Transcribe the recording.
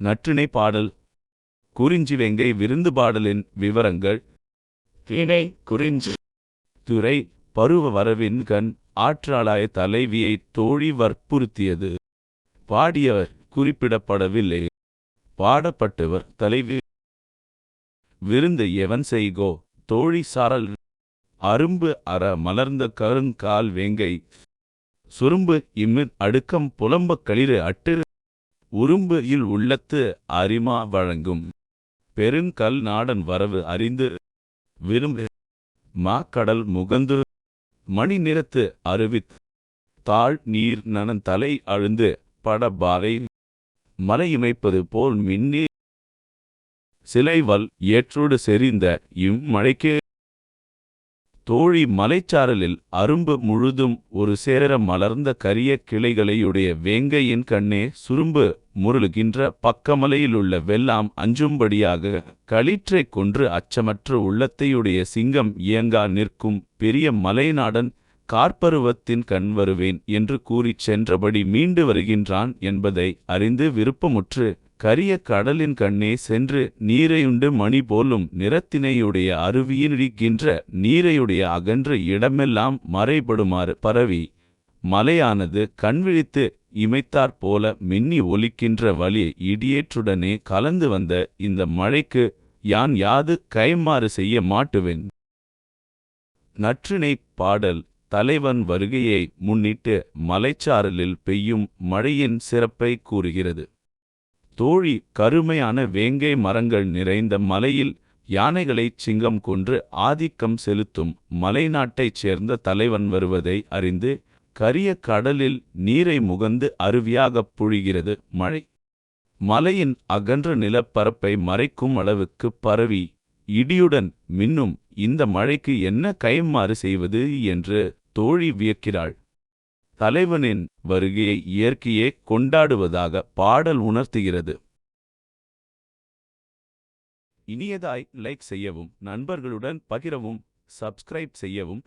நற்றிணை பாடல். குறிஞ்சி வெங்கை விருந்து பாடலின் விவரங்கள். திணை குறிஞ்சி. துறை பருவ வரவின் கண். ஆற்றாளாய தலைவியை தோழி வற்புறுத்தியது. பாடியவர் குறிப்பிடப்படவில்லை. பாடப்பட்டவர் தலைவி. விருந்து எவன் செய்கோ? தோழி சாரல். அரும்பு அற மலர்ந்த கருங்கால் வேங்கை. சுரும்பு இம்மிர் அடுக்கம் புலம்பக் களிறு அட்டு. உரும்பு இல் உள்ளத்து அரிமா வழங்கும். பெருங்கல் நாடன் வரவு அறிந்து விரும்பு. மாக்கடல் முகந்து மணி நிறத்து அருவித். தாழ் நீர் நனன் தலை அழுந்து படபாவை மலையமைப்பது போல் மின்னி. சிலைவல் ஏற்றோடு செறிந்த இம்மழைக்கு தோழி மலைச்சாரலில் அரும்பு முழுதும் ஒரு சேர மலர்ந்த கரிய கிளைகளையுடைய வேங்கையின் கண்ணே சுரும்பு முருளுகின்ற பக்கமலையிலுள்ள வெல்லாம் அஞ்சும்படியாக களிற்றைக் கொன்று அச்சமற்ற உள்ளத்தையுடைய சிங்கம் இயங்கா நிற்கும் பெரிய மலைநாடன் கார்பருவத்தின் கண் வருவேன் என்று கூறிச் சென்றபடி மீண்டு வருகின்றான் என்பதை அறிந்து விருப்பமுற்று கரிய கடலின் கண்ணே சென்று நீரையுண்டு மணி போலும் நிறத்தினையுடைய அருவியினிடிக்கின்ற நீரையுடைய அகன்ற இடமெல்லாம் மறைபடுமாறு பரவி மலையானது கண்விழித்து இமைத்தாற் போல மின்னி ஒலிக்கின்ற வழி இடியேற்றுடனே கலந்து வந்த இந்த மழைக்கு யான் யாது கைமாறு செய்ய மாட்டுவேன்? நற்றினை பாடல் தலைவன் வருகையை முன்னிட்டு மலைச்சாரலில் பெய்யும் மழையின் சிறப்பை கூறுகிறது. தோழி கருமையான வேங்கை மரங்கள் நிறைந்த மலையில் யானைகளைச் சிங்கம் கொன்று ஆதிக்கம் செலுத்தும் மலைநாட்டைச் சேர்ந்த தலைவன் வருவதை அறிந்து கரிய கடலில் நீரை முகந்து அருவியாகப் பொழிகிறது மழை. மலையின் அகன்ற நிலப்பரப்பை மறைக்கும் அளவுக்குப் பரவி இடியுடன் மின்னும் இந்த மழைக்கு என்ன கைமாறு செய்வது? என்று தோழி வியக்கிறாள். தலைவனின் வருகையை இயற்கையே கொண்டாடுவதாக பாடல் உணர்த்துகிறது. இனியதாய் லைக் செய்யவும் நண்பர்களுடன் பகிரவும் சப்ஸ்கிரைப் செய்யவும்.